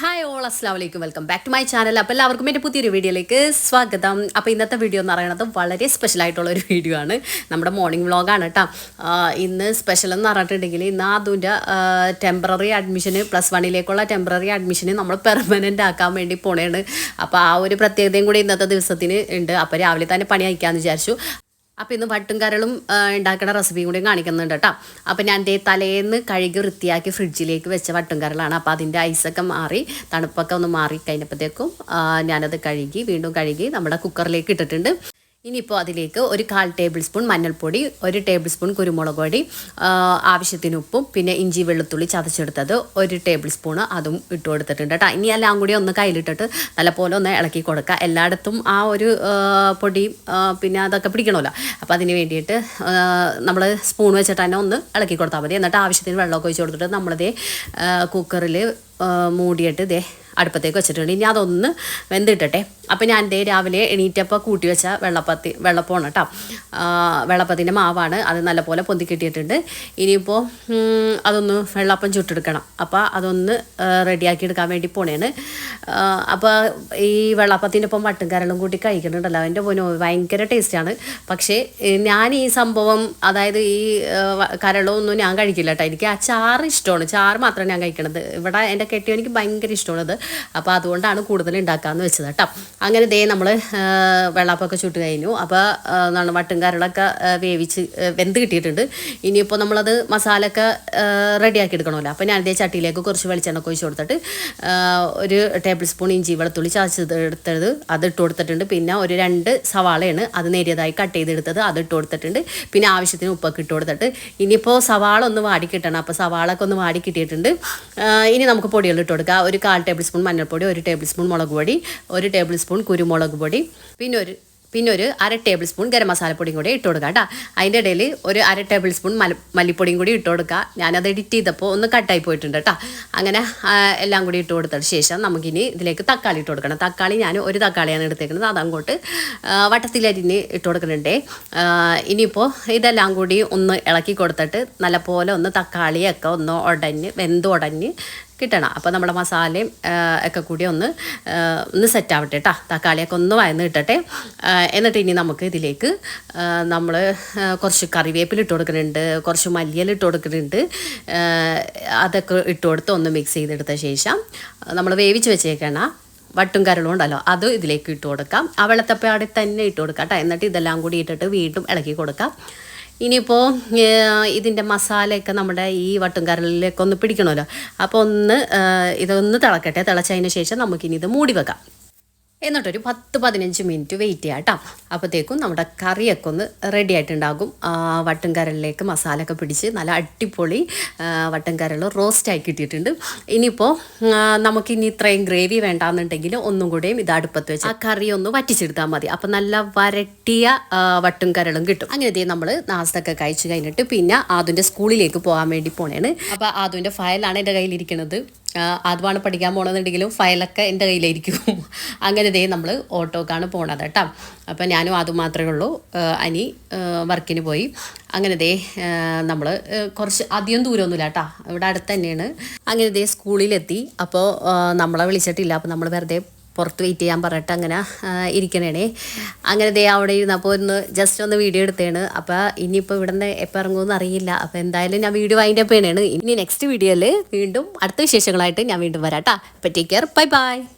Hi all അസ്ലാം വലൈക്കും welcome back to my channel അപ്പോൾ എല്ലാവർക്കും എന്റെ പുതിയൊരു വീഡിയോയിലേക്ക് സ്വാഗതം. അപ്പോൾ ഇന്നത്തെ വീഡിയോ എന്ന് പറയുന്നത് വളരെ സ്പെഷ്യൽ ആയിട്ടുള്ള ഒരു വീഡിയോ ആണ്. നമ്മുടെ മോർണിംഗ് വ്ളോഗാണ് കേട്ടോ ഇന്ന് സ്പെഷ്യൽ എന്ന് പറഞ്ഞിട്ടുണ്ടെങ്കിൽ ഇന്ന് അതിന്റെ ടെമ്പററി അഡ്മിഷന് പ്ലസ് വണ്ണിലേക്കുള്ള ടെമ്പററി അഡ്മിഷന് നമ്മൾ പെർമനന്റ് ആക്കാൻ വേണ്ടി പോണേണ്. അപ്പോൾ ആ ഒരു പ്രത്യേകതയും കൂടി ഇന്നത്തെ ദിവസത്തിന് ഉണ്ട്. അപ്പോൾ രാവിലെ തന്നെ പണി അയക്കാമെന്ന് വിചാരിച്ചു. അപ്പോൾ ഇന്ന് വട്ടും കരളും ഉണ്ടാക്കുന്ന റെസിപ്പിയും കൂടി കാണിക്കുന്നുണ്ട് കേട്ടോ അപ്പം ഞാൻ ദേ തലേന്ന് കഴുകി വൃത്തിയാക്കി ഫ്രിഡ്ജിലേക്ക് വെച്ച വട്ടും കരളാണ്. അപ്പോൾ അതിന്റെ ഐസൊക്കെ മാറി തണുപ്പൊക്കെ ഒന്ന് മാറി കഴിഞ്ഞപ്പോഴത്തേക്കും ഞാനത് കഴുകി വീണ്ടും കഴുകി നമ്മുടെ കുക്കറിലേക്ക് ഇട്ടിട്ടുണ്ട്. ഇനിയിപ്പോൾ അതിലേക്ക് ഒരു കാൽ ടേബിൾ സ്പൂൺ മഞ്ഞൾപ്പൊടി ഒരു ടേബിൾ സ്പൂൺ കുരുമുളക് പൊടി ആവശ്യത്തിന് ഉപ്പും പിന്നെ ഇഞ്ചി വെളുത്തുള്ളി ചതച്ചെടുത്തത് ഒരു ടേബിൾ സ്പൂൺ അതും ഇട്ട് കൊടുത്തിട്ടുണ്ട് കേട്ടോ. ഇനി എല്ലാം കൂടി ഒന്ന് കയ്യിലിട്ടിട്ട് നല്ലപോലെ ഒന്ന് ഇളക്കി കൊടുക്കുക. എല്ലായിടത്തും ആ ഒരു പൊടി പിന്നെ അതൊക്കെ പിടിക്കണമല്ലോ. അപ്പോൾ അതിന് വേണ്ടിയിട്ട് നമ്മൾ സ്പൂൺ വെച്ചിട്ട് തന്നെ ഒന്ന് ഇളക്കി കൊടുത്താൽ മതി. എന്നിട്ട് ആവശ്യത്തിന് വെള്ളമൊക്കെ ഒഴിച്ച് കൊടുത്തിട്ട് നമ്മളിതേ കുക്കറിൽ മൂടിയിട്ട് ഇതേ അടുപ്പത്തേക്ക് വെച്ചിട്ടുണ്ട്. ഇനി അതൊന്ന് വെന്തിട്ടട്ടെ. അപ്പോൾ ഞാൻ ദേ രാവിലെ എണീറ്റപ്പോൾ കൂട്ടി വെച്ച വെള്ളപ്പത്തി വെള്ളപ്പമാണ് കേട്ടോ വെള്ളപ്പത്തിന്റെ മാവാണ്. അത് നല്ലപോലെ പൊന്തി കിട്ടിയിട്ടുണ്ട്. ഇനിയിപ്പോൾ അതൊന്ന് വെള്ളപ്പം ചുട്ടെടുക്കണം. അപ്പോൾ അതൊന്ന് റെഡിയാക്കി എടുക്കാൻ വേണ്ടി പോണേണ്. അപ്പോൾ ഈ വെള്ളപ്പത്തിന്റെ ഒപ്പം വട്ടും കരളും കൂട്ടി കഴിക്കുന്നുണ്ടല്ലോ. അതിന്റെ പോലും ഭയങ്കര ടേസ്റ്റാണ്. പക്ഷേ ഞാൻ ഈ സംഭവം അതായത് ഈ കരളൊന്നും ഞാൻ കഴിക്കില്ല കേട്ടോ എനിക്ക് ആ ചാറ് ഇഷ്ടമാണ്. ചാറ് മാത്രമേ ഞാൻ കഴിക്കണത്. ഇവിടെ എന്റെ കെട്ടിയോ എനിക്ക് ഭയങ്കര ഇഷ്ടമാണത്. അപ്പോൾ അതുകൊണ്ടാണ് കൂടുതൽ ഉണ്ടാക്കാമെന്ന് വെച്ചത് കേട്ടോ. അങ്ങനെ ദേ നമ്മൾ വെള്ളാപ്പൊക്കെ ചുട്ട് കഴിഞ്ഞു. അപ്പോൾ എന്താണ് വട്ടും കരളൊക്കെ വേവിച്ച് വെന്ത് കിട്ടിയിട്ടുണ്ട്. ഇനിയിപ്പോൾ നമ്മളത് മസാലയൊക്കെ റെഡിയാക്കി എടുക്കണമല്ലോ. അപ്പോൾ ഞാനിതേ ചട്ടിയിലേക്ക് കുറച്ച് വെളിച്ചെണ്ണ ഒഴിച്ച് കൊടുത്തിട്ട് ഒരു ടേബിൾ സ്പൂൺ ഇഞ്ചി വെളുത്തുള്ളി ചതച്ചത് എടുത്തത് അത് ഇട്ട് കൊടുത്തിട്ടുണ്ട്. പിന്നെ ഒരു രണ്ട് സവാളയാണ് അത് നേരിയതായി കട്ട് ചെയ്തെടുത്തത് അത് ഇട്ട് കൊടുത്തിട്ടുണ്ട്. പിന്നെ ആവശ്യത്തിന് ഉപ്പൊക്കെ ഇട്ട് കൊടുത്തിട്ട്. ഇനിയിപ്പോൾ സവാള ഒന്ന് വാടി കിട്ടണം. അപ്പോൾ സവാളൊക്കെ ഒന്ന് വാടി കിട്ടിയിട്ടുണ്ട്. ഇനി നമുക്ക് പൊടികൾ ഇട്ട് കൊടുക്കുക ഒരു കാൽ ടേബിൾ സ്പൂൺ മഞ്ഞൾപ്പൊടി ഒരു ടേബിൾ സ്പൂൺ മുളക് പൊടി ഒരു ടേബിൾ സ്പൂൺ കുരുമുളക് പൊടി പിന്നെ ഒരു പിന്നെ ഒരു അര ടേബിൾ സ്പൂൺ ഗരം മസാലപ്പൊടിയും കൂടി ഇട്ട് കൊടുക്കുക കേട്ടോ അതിന്റെ ഇടയിൽ ഒരു അര ടേബിൾ സ്പൂൺ മല മല്ലിപ്പൊടിയും കൂടി ഇട്ട് കൊടുക്കുക ഞാനത് എഡിറ്റ് ചെയ്തപ്പോൾ ഒന്ന് കട്ടായി പോയിട്ടുണ്ട് കേട്ടോ അങ്ങനെ എല്ലാം കൂടി ഇട്ട് കൊടുത്തതിന് ശേഷം നമുക്കിനി ഇതിലേക്ക് തക്കാളി ഇട്ട് കൊടുക്കണം. തക്കാളി ഞാൻ ഒരു തക്കാളിയാണ് എടുത്തേക്കുന്നത്. അതങ്ങോട്ട് വട്ടത്തിലരിഞ്ഞ് ഇട്ട് കൊടുക്കുന്നുണ്ടേ. ഇനിയിപ്പോൾ ഇതെല്ലാം കൂടി ഒന്ന് ഇളക്കി കൊടുത്തിട്ട് നല്ലപോലെ ഒന്ന് തക്കാളിയൊക്കെ ഒന്ന് ഉടഞ്ഞ് വെന്ത് ഉടഞ്ഞ് കിട്ടണം. അപ്പോൾ നമ്മുടെ മസാലയും ഒക്കെ കൂടി ഒന്ന് ഒന്ന് സെറ്റ് ആവട്ടെ കേട്ടോ തക്കാളിയൊക്കെ ഒന്ന് വയന്ന് കിട്ടട്ടെ. എന്നിട്ട് ഇനി നമുക്ക് ഇതിലേക്ക് നമ്മൾ കുറച്ച് കറിവേപ്പില ഇട്ട് കൊടുക്കുന്നുണ്ട്. കുറച്ച് മല്ലിയില ഇട്ട് കൊടുക്കുന്നുണ്ട്. അതൊക്കെ ഇട്ട് കൊടുത്ത് ഒന്ന് മിക്സ് ചെയ്തെടുത്ത ശേഷം നമ്മൾ വേവിച്ച് വെച്ചേക്കണ വട്ടും കരളും ഉണ്ടല്ലോ അത് ഇതിലേക്ക് ഇട്ട് കൊടുക്കാം. ആ വെള്ളത്തപ്പാടി തന്നെ ഇട്ട് കൊടുക്കാം കേട്ടോ എന്നിട്ട് ഇതെല്ലാം കൂടി ഇട്ടിട്ട് വീണ്ടും ഇളക്കി കൊടുക്കാം. ഇനിയിപ്പോൾ ഇതിന്റെ മസാലയൊക്കെ നമ്മുടെ ഈ വട്ടും കരളിലേക്ക് ഒന്ന് പിടിക്കണമല്ലോ. അപ്പോൾ ഒന്ന് ഇതൊന്ന് തിളക്കട്ടെ. തിളച്ചതിന് ശേഷം നമുക്കിനി ഇത് മൂടി വെക്കാം. എന്നിട്ടൊരു പത്ത് പതിനഞ്ച് മിനിറ്റ് വെയിറ്റ് ചെയ്യാം കേട്ടോ അപ്പോഴത്തേക്കും നമ്മുടെ കറിയൊക്കെ ഒന്ന് റെഡി ആയിട്ടുണ്ടാകും. വട്ടും കരളിലേക്ക് മസാല ഒക്കെ പിടിച്ച് നല്ല അടിപൊളി ആ, വട്ടും കരൾ റോസ്റ്റായി കിട്ടിയിട്ടുണ്ട്. ഇനിയിപ്പോൾ നമുക്കിനി ഇത്രയും ഗ്രേവി വേണ്ടാന്നുണ്ടെങ്കിൽ ഒന്നും കൂടെയും ഇത് അടുപ്പത്ത് വെച്ച് ആ കറി ഒന്ന് വറ്റിച്ചെടുത്താൽ മതി. അപ്പം നല്ല വരട്ടിയ വട്ടും കരളും കിട്ടും. അങ്ങനെ ഇതേ നമ്മൾ നാസ്തൊക്കെ കഴിച്ചു കഴിഞ്ഞിട്ട് പിന്നെ ആദ്യന്റെ സ്കൂളിലേക്ക് പോകാൻ വേണ്ടി പോണേണ്. അപ്പോൾ ആദ്യന്റെ ഫയലാണ് എന്റെ കയ്യിലിരിക്കുന്നത് അതുമാണ് പഠിക്കാൻ പോകണമെന്നുണ്ടെങ്കിലും ഫയലൊക്കെ എന്റെ കയ്യിലായിരിക്കും. അങ്ങനെ ദേ നമ്മൾ ഓട്ടോക്കാണ് പോണത് കേട്ടോ. അപ്പം ഞാനും അത് മാത്രമേ ഉള്ളൂ. അനി വർക്കിന് പോയി. അങ്ങനെ ദേ നമ്മൾ കുറച്ച് അധികം ദൂരമൊന്നുമില്ല കേട്ടോ. ഇവിടെ അടുത്ത് തന്നെയാണ്. അങ്ങനെ ദേ സ്കൂളിലെത്തി. അപ്പോൾ നമ്മളെ വിളിച്ചിട്ടില്ല. അപ്പോൾ നമ്മൾ വെറുതെ പുറത്ത് വെയിറ്റ് ചെയ്യാൻ പറഞ്ഞിട്ട് അങ്ങനെ ഇരിക്കണേ അങ്ങനെ ദേ അവിടെ ഇരുന്നപ്പോൾ ഒന്ന് ജസ്റ്റ് ഒന്ന് വീഡിയോ എടുത്തേണ്. അപ്പോൾ ഇനിയിപ്പോൾ ഇവിടെ നിന്ന് എപ്പോൾ ഇറങ്ങുമെന്ന് അറിയില്ല. അപ്പോൾ എന്തായാലും ഞാൻ വീഡിയോ അതിന്റെ പേണാണ് ഇനി നെക്സ്റ്റ് വീഡിയോയിൽ വീണ്ടും അടുത്ത വിശേഷങ്ങളായിട്ട് ഞാൻ വീണ്ടും വരാം കേട്ടോ അപ്പോൾ ടേക്ക് കെയർ ബൈ ബൈ